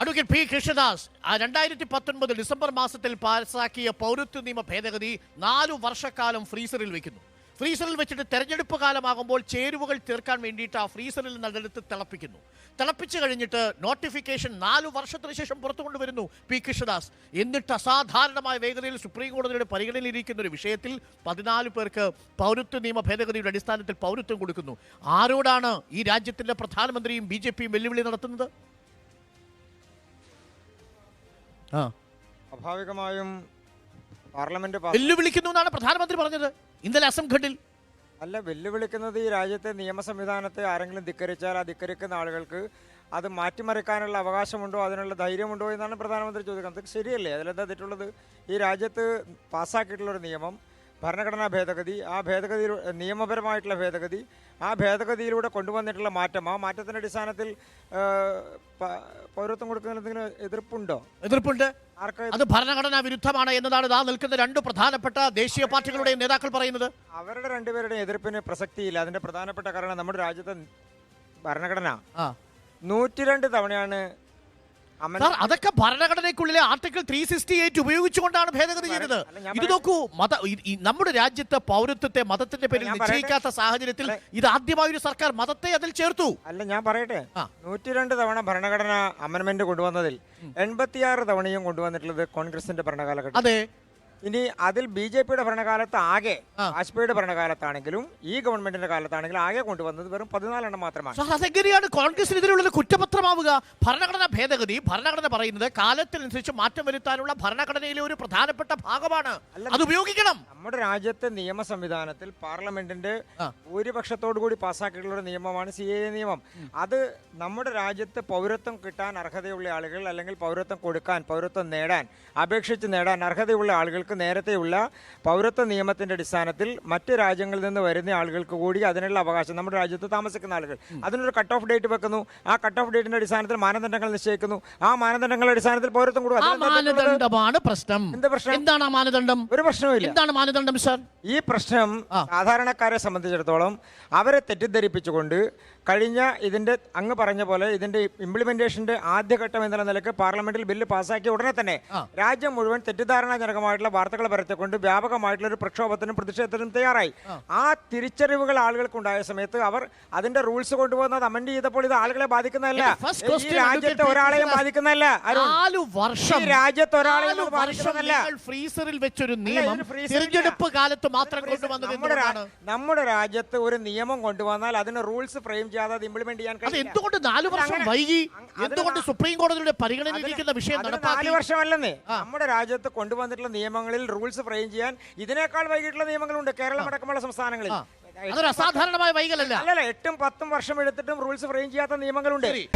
Advocate P Krishnadas രണ്ടായിരത്തി പത്തൊൻപത് December മാസത്തിൽ പാസാക്കിയ പൗരത്വ നിയമ ഭേദഗതി നാലു വർഷക്കാലം ഫ്രീസറിൽ വെക്കുന്നു. ഫ്രീസറിൽ വെച്ചിട്ട് തെരഞ്ഞെടുപ്പ് കാലമാകുമ്പോൾ ചേരുവകൾ തീർക്കാൻ വേണ്ടിയിട്ട് ആ ഫ്രീസറിൽ നിന്നെടുത്ത് തിളപ്പിക്കുന്നു. തിളപ്പിച്ചു കഴിഞ്ഞിട്ട് നോട്ടിഫിക്കേഷൻ നാലു വർഷത്തിന് ശേഷം പുറത്തു കൊണ്ടുവരുന്നു പി. കൃഷ്ണദാസ്. എന്നിട്ട് അസാധാരണമായ വേഗതയിൽ സുപ്രീം കോടതിയുടെ പരിഗണനയിലിരിക്കുന്ന ഒരു വിഷയത്തിൽ പതിനാല് പേർക്ക് പൗരത്വ നിയമ ഭേദഗതിയുടെ അടിസ്ഥാനത്തിൽ പൗരത്വം കൊടുക്കുന്നു. ആരോടാണ് ഈ രാജ്യത്തിന്റെ പ്രധാനമന്ത്രിയും ബി വെല്ലുവിളി നടത്തുന്നത്? സ്വാഭാവികമായും പാർലമെന്റ് വെല്ലുവിളിക്കുന്നു എന്നാണ് പ്രധാനമന്ത്രി പറഞ്ഞത്. ഇന്നലെ അസംഘട്ടിൽ. അല്ല വെല്ലുവിളിക്കുന്നത് ഈ രാജ്യത്തെ നിയമ സംവിധാനത്തെ ആരെങ്കിലും ധിക്കരിച്ചാൽ ആ ധിക്കരിക്കുന്ന ആളുകൾക്ക് അത് മാറ്റിമറിക്കാനുള്ള അവകാശമുണ്ടോ അതിനുള്ള ധൈര്യമുണ്ടോ എന്നാണ് പ്രധാനമന്ത്രി ചോദിക്കുന്നത്. അത് ശരിയല്ലേ? അതിലെന്താ തെറ്റുള്ളത്? ഈ രാജ്യത്ത് പാസ്സാക്കിയിട്ടുള്ള ഒരു നിയമം ഭരണഘടനാ ഭേദഗതി ആ ഭേദഗതി നിയമപരമായിട്ടുള്ള ഭേദഗതി ആ ഭേദഗതിയിലൂടെ കൊണ്ടുവന്നിട്ടുള്ള മാറ്റം ആ മാറ്റത്തിന്റെ അടിസ്ഥാനത്തിൽ പൗരത്വം കൊടുക്കുന്നതിന് എന്തെങ്കിലും എതിർപ്പുണ്ടോ? എതിർപ്പുണ്ട്. അത് ഭരണഘടനാ വിരുദ്ധമാണ് എന്നതാണ് ഇതാ നിൽക്കുന്ന രണ്ട് പ്രധാനപ്പെട്ട ദേശീയ പാർട്ടികളുടെ നേതാക്കൾ പറയുന്നത്. അവരുടെ രണ്ടുപേരുടെയും എതിർപ്പിന് പ്രസക്തിയില്ല. അതിന്റെ പ്രധാനപ്പെട്ട കാരണം നമ്മുടെ രാജ്യത്തെ ഭരണഘടന. നൂറ്റിരണ്ട് തവണയാണ് സാർ അതൊക്കെ ഭരണഘടനയ്ക്കുള്ളിലെ ആർട്ടിക്കിൾ ത്രീ സിക്സ്റ്റി എയ്റ്റ് ഉപയോഗിച്ചുകൊണ്ടാണ് ഭേദഗതി ചെയ്തത്. ഇത് നോക്കൂ മത നമ്മുടെ രാജ്യത്തെ പൗരത്വത്തെ മതത്തിന്റെ പേരിൽ നിശ്ചയിക്കാത്ത സാഹചര്യത്തിൽ ഇത് ആദ്യമായി ഒരു സർക്കാർ മതത്തെ അതിൽ ചേർത്തു. അല്ല ഞാൻ പറയട്ടെ. നൂറ്റി നൂറ്റിരണ്ട് തവണ ഭരണഘടന അമൻമെന്റ് കൊണ്ടുവന്നതിൽ എൺപത്തിയാറ് തവണയും കൊണ്ടുവന്നിട്ടുള്ളത് കോൺഗ്രസിന്റെ ഭരണകാലഘട്ടം അതെ. ഇനി അതിൽ ബി ജെ പിയുടെ ഭരണകാലത്ത് ആകെ. വാജ്പേയിയുടെ ഭരണകാലത്താണെങ്കിലും ഈ ഗവൺമെന്റിന്റെ കാലത്താണെങ്കിലും ആകെ കൊണ്ടുവന്നത് വെറും പതിനാലെണ്ണം മാത്രമാണ്. കോൺഗ്രസ് അതെങ്ങനെയാണ് കോൺഗ്രസിനെതിരെയുള്ളത് കുറ്റപത്രമാവുക. ഭരണഘടനാ ഭേദഗതി. ഭരണഘടന പറയുന്നത് കാലത്തിനനുസരിച്ച് മാറ്റം വരുത്താനുള്ള ഭരണഘടനയിലെ ഒരു പ്രധാനപ്പെട്ട ഭാഗമാണ്. അത് ഉപയോഗിക്കണം. നമ്മുടെ രാജ്യത്തെ നിയമ സംവിധാനത്തിൽ പാർലമെന്റിന്റെ. ഭൂരിപക്ഷത്തോടു കൂടി പാസ്സാക്കിയിട്ടുള്ള ഒരു നിയമമാണ് സി എ നിയമം. അത് നമ്മുടെ രാജ്യത്ത് പൗരത്വം കിട്ടാൻ അർഹതയുള്ള ആളുകൾ അല്ലെങ്കിൽ പൗരത്വം കൊടുക്കാൻ പൗരത്വം നേടാൻ അപേക്ഷിച്ച് നേടാൻ അർഹതയുള്ള ആളുകൾക്ക് നേരത്തെയുള്ള പൗരത്വ നിയമത്തിന്റെ അടിസ്ഥാനത്തിൽ മറ്റ് രാജ്യങ്ങളിൽ നിന്ന് വരുന്ന ആളുകൾക്ക് കൂടി അതിനുള്ള അവകാശം. നമ്മുടെ രാജ്യത്ത് താമസിക്കുന്ന ആളുകൾ. അതിനൊരു കട്ട് ഓഫ് ഡേറ്റ് വെക്കുന്നു. ആ കട്ട് ഓഫ് ഡേറ്റിന്റെ അടിസ്ഥാനത്തിൽ മാനദണ്ഡങ്ങൾ നിശ്ചയിക്കുന്നു. ആ മാനദണ്ഡങ്ങളുടെ അടിസ്ഥാനത്തിൽ പൗരത്വം മാനദണ്ഡമാണ് പ്രശ്നം. എന്ത് പ്രശ്നം? എന്താണ് മാനദണ്ഡം? ഒരു പ്രശ്നവുമില്ല എന്താണ് മാനദണ്ഡം സാർ? ഈ പ്രശ്നം സാധാരണക്കാരെ സംബന്ധിച്ചിടത്തോളം അവരെ തെറ്റിദ്ധരിപ്പിച്ചുകൊണ്ട് കഴിഞ്ഞ ഇതിന്റെ അങ്ങ് പറഞ്ഞ പോലെ ഇതിന്റെ ഇംപ്ലിമെന്റേഷന്റെ ആദ്യഘട്ടം എന്നുള്ള നിലയ്ക്ക് പാർലമെന്റിൽ ബില്ല് പാസ്സാക്കിയ ഉടനെ തന്നെ രാജ്യം മുഴുവൻ തെറ്റിദ്ധാരണാജനകമായിട്ടുള്ള വാർത്തകൾ പരത്തിക്കൊണ്ട് വ്യാപകമായിട്ടുള്ള ഒരു പ്രക്ഷോഭത്തിനും പ്രതിഷേധത്തിനും തയ്യാറായി. ആ. തിരിച്ചറിവുകൾ ആളുകൾക്ക് ഉണ്ടായ സമയത്ത് അവർ അതിന്റെ റൂൾസ് കൊണ്ടുപോകുന്നത് അമെന്റ് ചെയ്തപ്പോൾ ഇത് ആളുകളെ ബാധിക്കുന്നതല്ല. ഈ രാജ്യത്തെ ഒരാളെയും ബാധിക്കുന്നതല്ല വർഷം രാജ്യത്തെ ഒരാളെയും ബാധിക്കുന്നതല്ല. ഫ്രീസറിൽ വെച്ചൊരു നിയമം. തിരഞ്ഞെടുപ്പ് കാലത്ത് മാത്രം കൊണ്ടുവന്നത് നമ്മുടെ രാജ്യത്ത് ഒരു നിയമം കൊണ്ടുവന്നാൽ അതിന് റൂൾസ് ഫ്രെയിം അത് ഇംപ്ലിമെന്റ് ചെയ്യാൻ അത് കഴിയില്ല. എന്തുകൊണ്ട് നാലു വർഷം അങ്ങനെ- വൈകി? അങ് അതിന് എന്തുകൊണ്ട് നാ- സുപ്രീം കോടതിയുടെ അതിന് പരിഗണനയിലിരിക്കുന്ന വിഷയം അതിന് നടപ്പാക്കി? നാല് വർഷമല്ലെന്നേ നമ്മുടെ രാജ്യത്ത് കൊണ്ടുവന്നിട്ടുള്ള നിയമങ്ങളിൽ റൂൾസ് ഫ്രെയിം ചെയ്യാൻ ഇതിനേക്കാൾ വൈകിട്ടുള്ള നിയമങ്ങളുണ്ട് കേരളം അടക്കമുള്ള സംസ്ഥാനങ്ങളിൽ. ആ. അതൊരു അസാധാരണമായ വൈകലല്ല. അല്ലല്ല എട്ടും പത്തും വർഷം എടുത്തിട്ടും റൂൾസ് ഫ്രെയിം ചെയ്യാത്ത നിയമങ്ങളുണ്ട്. ശരി.